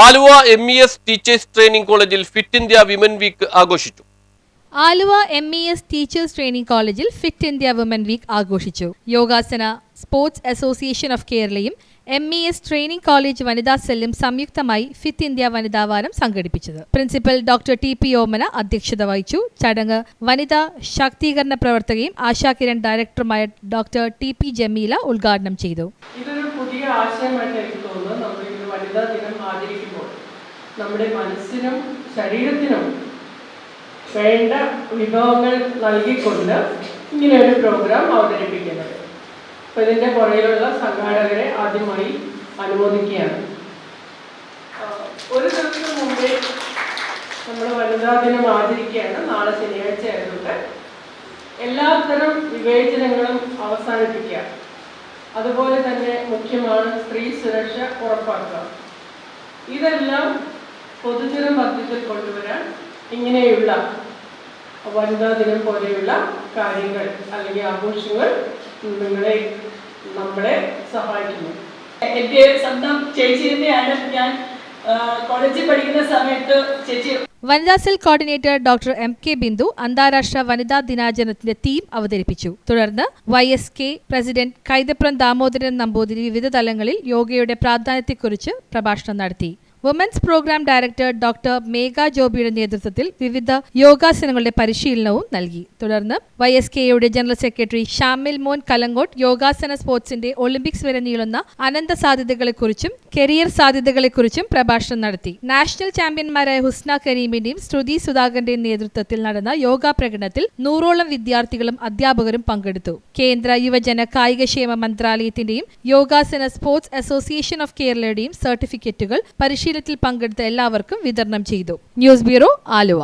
Aluva M E S teachers training കോളേജിൽ fit India women week ആഘോഷിച്ചു. Aluva M E S teachers training കോളേജിൽ fit India women week ആഘോഷിച്ചു. Yogasana sports association of കേരളയും M E S training college വനിതാ സെല്ലും സംയുക്തമായി fit India വനിതാ വാരം സംഘടിപ്പിച്ചത്. Principal doctor T P Omana അധ്യക്ഷത വഹിച്ചു. ചടങ്ങ് വനിതാ ശാക്തീകരണ പ്രവർത്തകയും ആശാ കിരൺ ഡയറക്ടറുമായ ഡോക്ടർ ടി പി ജമീല ഉദ്ഘാടനം ചെയ്തു. പുതിയ ആശയമായിട്ട് എനിക്ക് തോന്നുന്നത്. നമ്മൾ വനിതാ ദിനം ആചരിക്കുമ്പോൾ നമ്മുടെ മനസ്സിനും ശരീരത്തിനും വേണ്ട വിഭവങ്ങൾ നൽകിക്കൊണ്ട് ഇങ്ങനെ ഒരു പ്രോഗ്രാം അവതരിപ്പിക്കുന്നത്. അപ്പോൾ ഇതിന്റെ പുറകിലുള്ള സംഘാടകരെ ആദ്യമായി അനുമോദിക്കുകയാണ്. ഒരു ദിവസം മുമ്പേ നമ്മൾ വനിതാ ദിനം ആചരിക്കുകയാണ്. നാളെ ശനിയാഴ്ച ആയതുകൊണ്ട് എല്ലാത്തരം വിവേചനങ്ങളും അവസാനിപ്പിക്കുക അതുപോലെ തന്നെ മുഖ്യമാണ് സ്ത്രീ സുരക്ഷ ഉറപ്പാക്കുക. ഇതെല്ലാം പൊതുജന മധ്യത്തിൽ കൊണ്ടുവരാൻ ഇങ്ങനെയുള്ള വനിതാ ദിനം പോലെയുള്ള കാര്യങ്ങൾ അല്ലെങ്കിൽ ആഘോഷങ്ങൾ നിങ്ങളെ നമ്മളെ സഹായിക്കുന്നു. എന്റെ സ്വന്തം ചേച്ചിന്റെ ആണ് ഞാൻ കോളേജിൽ പഠിക്കുന്ന സമയത്ത് ചേച്ചി വനിതാ cell coordinator doctor M K Bindu അന്താരാഷ്ട്ര വനിതാ ദിനാചരണത്തിന്റെ തീം അവതരിപ്പിച്ചു. തുടർന്ന് Y S K president Kaithapram Damodaran Namboothiri വിവിധ തലങ്ങളിൽ യോഗയുടെ പ്രാധാന്യത്തെക്കുറിച്ച് പ്രഭാഷണം നടത്തി. Women's program director doctor Megha ജോബിയുടെ നേതൃത്വത്തിൽ വിവിധ യോഗാസനങ്ങളുടെ പരിശീലനവും നൽകി. തുടർന്ന് വൈ എസ് കെയുടെ general secretary Shamil Mon Kalankot യോഗാസന സ്പോർട്സിന്റെ Olympics വരെ നീളുന്ന അനന്ത സാധ്യതകളെക്കുറിച്ചും കരിയർ സാധ്യതകളെക്കുറിച്ചും പ്രഭാഷണം നടത്തി. നാഷണൽ ചാമ്പ്യന്മാരായ ഹുസ്ന കരീമിന്റെയും ശ്രുതി സുധാകരന്റെയും നേതൃത്വത്തിൽ നടന്ന യോഗാ പ്രകടനത്തിൽ നൂറോളം വിദ്യാർത്ഥികളും അധ്യാപകരും പങ്കെടുത്തു. കേന്ദ്ര യുവജന കായികക്ഷേമ മന്ത്രാലയത്തിന്റെയും യോഗാസന സ്പോർട്സ് അസോസിയേഷൻ ഓഫ് കേരളയുടെയും സർട്ടിഫിക്കറ്റുകൾ പരിശീലനത്തിൽ പങ്കെടുത്ത എല്ലാവർക്കും വിതരണം ചെയ്തു. News bureau Aluva.